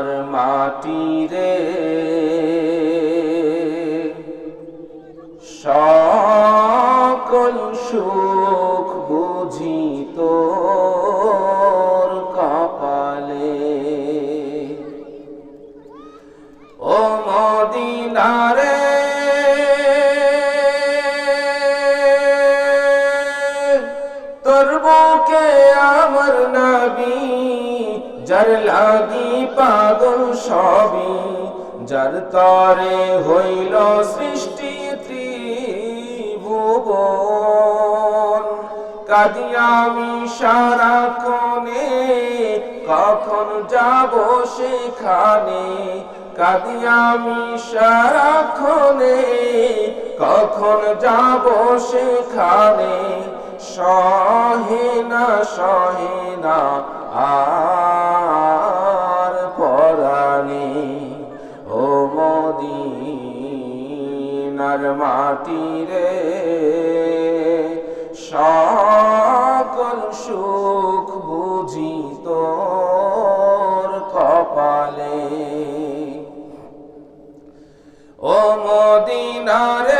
মদিনার মাটি রে যার লাগি পাগল সবই, যার তরে হইল সৃষ্টি ত্রিভুবন। কাদি আমি সারা কোণে, কখন যাব সেখানে? কাদি আমি সারাক্ষণে কখন যাব সেখানে? সহে না সহে না আর পরাণে ও মদিনার মাটি রে সকল সুখ বুঝি তোর কপালে। ও মদিনারে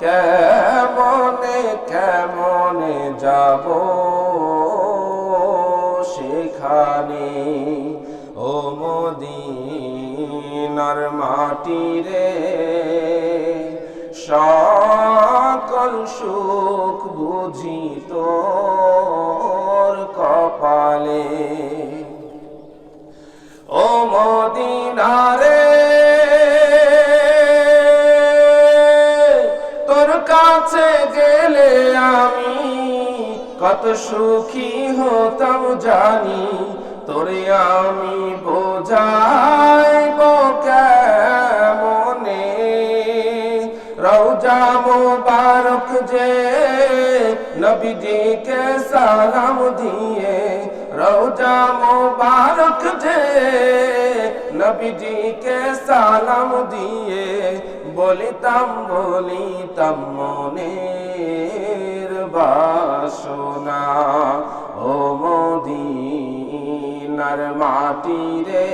কেমনে কেমনে যাব সেখানে? ও মদিনার মাটি রে সকল সুখ বুঝি কাছে গেলে আমি কত সুখী হতাম জানি। তোরে আমি বোঝাইব কেমনে? রওজা মোবারক যে নবীজিকে সালাম দিয়ে, রওজা মোবারক যে নবীজিকে সালাম দিয়ে বলিতাম বলিতাম মনের বাসনা। ও মদিনার মাটি রে